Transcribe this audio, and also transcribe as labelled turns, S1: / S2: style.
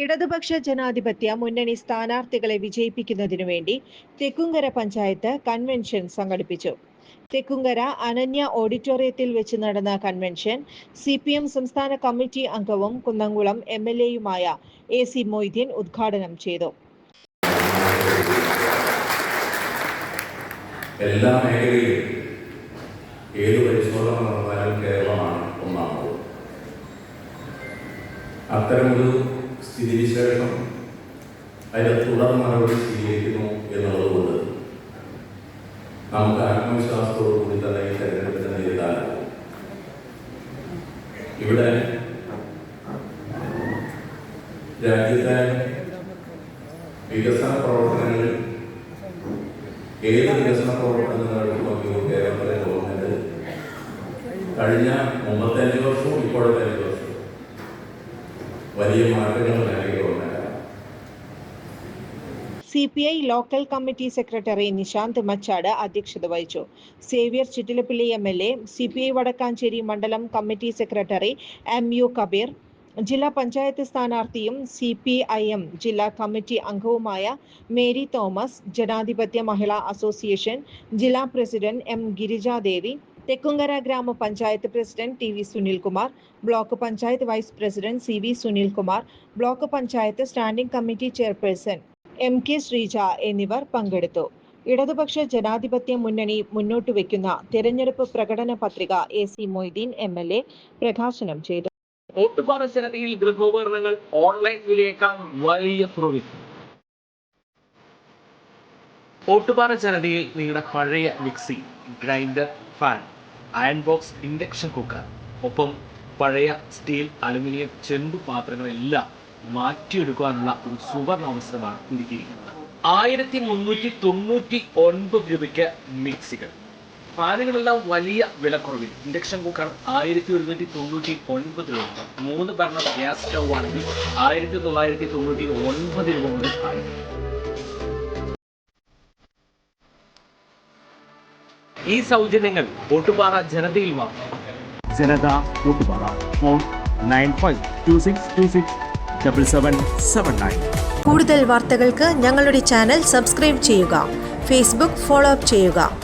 S1: ഇടതുപക്ഷ ജനാധിപത്യ മുന്നണി സ്ഥാനാർത്ഥികളെ വിജയിപ്പിക്കുന്നതിനു വേണ്ടി തെക്കുംകര പഞ്ചായത്ത് കൺവെൻഷൻ സംഘടിപ്പിച്ചു. തെക്കുംകര അനന്യ ഓഡിറ്റോറിയത്തിൽ വെച്ച് നടന്ന കൺവെൻഷൻ സി പി എം സംസ്ഥാന കമ്മിറ്റി അംഗവും കുന്നംകുളം എം എൽ എയുമായ എ സി മൊയ്തീൻ ഉദ്ഘാടനം ചെയ്തു.
S2: എല്ലാ മേഖലയിലും ഏത് പരിശോധന നടന്നാലും കേരളമാണ് ഒന്നാമത്. അത്തരമൊരു സ്ഥിതിവിശേഷം അതിന്റെ തുടർ നടപടി സ്വീകരിക്കുന്നു എന്നുള്ളതുകൊണ്ട് നമുക്ക് ആത്മവിശ്വാസത്തോടു കൂടി തന്നെ ഈ തെരഞ്ഞെടുപ്പിനെ നേരിടാൻ ഇവിടെ രാജ്യത്തെ വികസന പ്രവർത്തനങ്ങളിൽ ഏത് വികസന പ്രവർത്തനങ്ങൾക്ക് നോക്കിയോ കേരളത്തിലെ ഗവൺമെന്റ്? കഴിഞ്ഞ മുമ്പത്തെ അഞ്ച് വർഷവും ഇപ്പോഴത്തെ അഞ്ച് വർഷവും. വലിയ മാറ്റങ്ങൾ
S1: C P I local committee secretary Nishanth Machad അധ്യക്ഷത വഹിച്ചു. Xavier Chittilappilly M L A C P I Vadakkanchery മണ്ഡലം committee secretary M U Kabeer ജില്ലാ പഞ്ചായത്ത് സ്ഥാനാർത്ഥിയും സി പി ഐ എം ജില്ലാ കമ്മിറ്റി അംഗവുമായ മേരി തോമസ് ജനാധിപത്യ മഹിളാ അസോസിയേഷൻ ജില്ലാ പ്രസിഡന്റ് എം ഗിരിജാദേവി തെക്കുംകര ഗ്രാമപഞ്ചായത്ത് president T V Sunilkumar block panchayat vice president C V Sunilkumar block panchayat standing committee chairperson M K Sreeja എന്നിവർ പങ്കെടുത്തു. ഇടതുപക്ഷ ജനാധിപത്യ മുന്നണി മുന്നോട്ട് വയ്ക്കുന്ന തെരഞ്ഞെടുപ്പ് പ്രകടന പത്രിക A C Moideen M L A പ്രകാശനം ചെയ്തു.
S3: ഗൃഹോപകരണങ്ങൾ ഓൺലൈൻ വലിയ ഓട്ടുപാറ ജനതയിൽ നിങ്ങളുടെ പഴയ mixie grinder fan iron box induction cooker ഒപ്പം പഴയ സ്റ്റീൽ അലുമിനിയം ചെമ്പ് പാത്രങ്ങളെല്ലാം മാറ്റിയെടുക്കാനുള്ള ഒരു സുവർണ അവസരമാണ് ഒരുക്കിയിരിക്കുന്നത് ആയിരത്തി മുന്നൂറ്റി തൊണ്ണൂറ്റി ഒൻപത് രൂപയ്ക്ക് മിക്സികൾ. ഫാനുകളെല്ലാം വലിയ വിലക്കുറവിൽ. ഇൻഡക്ഷൻ കുക്കർ ആയിരത്തി ഒരുന്നൂറ്റി തൊണ്ണൂറ്റി ഒൻപത് രൂപ. മൂന്ന് ബർണർ ഗ്യാസ് സ്റ്റൗ ആണെങ്കിൽ ആയിരത്തി തൊള്ളായിരത്തി തൊണ്ണൂറ്റി ഒൻപത് രൂപ മുതൽ ആണ് ഈ സൗജന്യങ്ങൾ ഒട്ടുപാറ ജനതയിൽ വാങ്ങും.
S4: Janatha Koottupara phone nine five two six two six double seven seven nine.
S5: കൂടുതൽ വാർത്തകൾക്ക് ഞങ്ങളുടെ ചാനൽ സബ്സ്ക്രൈബ് ചെയ്യുക ഫേസ്ബുക്ക് ഫോളോ അപ്പ് ചെയ്യുക.